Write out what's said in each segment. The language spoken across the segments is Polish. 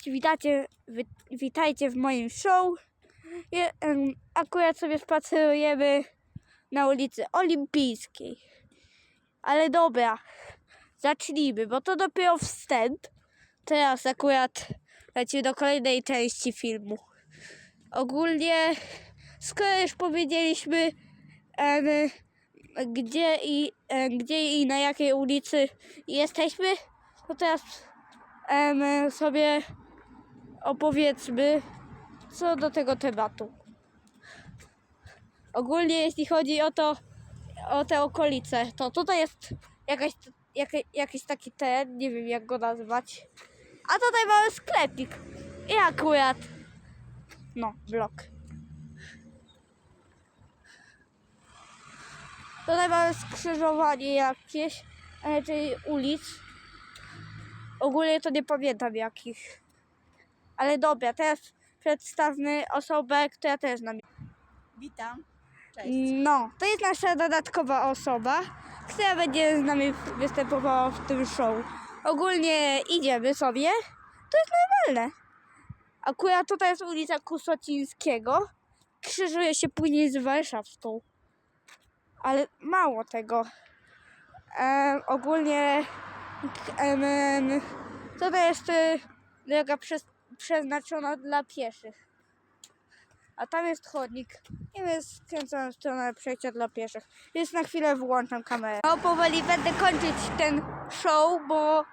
Cześć, witajcie, wi, witajcie w moim show. Je, em, akurat sobie spacerujemy na ulicy Olimpijskiej. Ale dobra, zacznijmy, bo to dopiero wstęp. Teraz akurat lecimy do kolejnej części filmu. Ogólnie, skoro już powiedzieliśmy, em, gdzie, i, em, gdzie i na jakiej ulicy jesteśmy, to teraz em, sobie opowiedzmy co do tego tematu. Ogólnie jeśli chodzi o to, o te okolice, to tutaj jest jakaś, jaka, jakiś taki teren, nie wiem jak go nazwać. A tutaj mamy sklepik. I akurat, no, blok. Tutaj mamy skrzyżowanie jakieś, czyli ulic. Ogólnie to nie pamiętam jakich. Ale dobra, teraz przedstawmy osobę, która też z nami. Witam. Cześć. No, to jest nasza dodatkowa osoba, która będzie z nami występowała w tym show. Ogólnie idziemy sobie, to jest normalne. Akurat tutaj jest ulica Kusocińskiego, krzyżuje się później z Warszawską. Ale mało tego. Ogólnie em, em, tutaj jest y, droga przez, przeznaczona dla pieszych. A tam jest chodnik. I jest skręcona w stronę przejścia dla pieszych. Więc na chwilę wyłączam kamerę. No powoli będę kończyć ten show, bo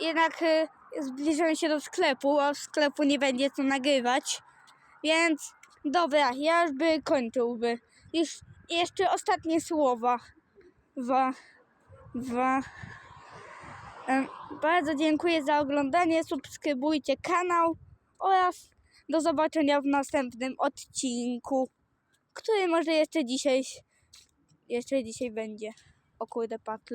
jednak y, zbliżam się do sklepu, a w sklepu nie będzie co nagrywać. Więc dobra, ja już by kończyłby. Już jeszcze ostatnie słowa. Wa, wa. Bardzo dziękuję za oglądanie. Subskrybujcie kanał oraz do zobaczenia w następnym odcinku, który może jeszcze dzisiaj jeszcze dzisiaj będzie. O kurde, patl.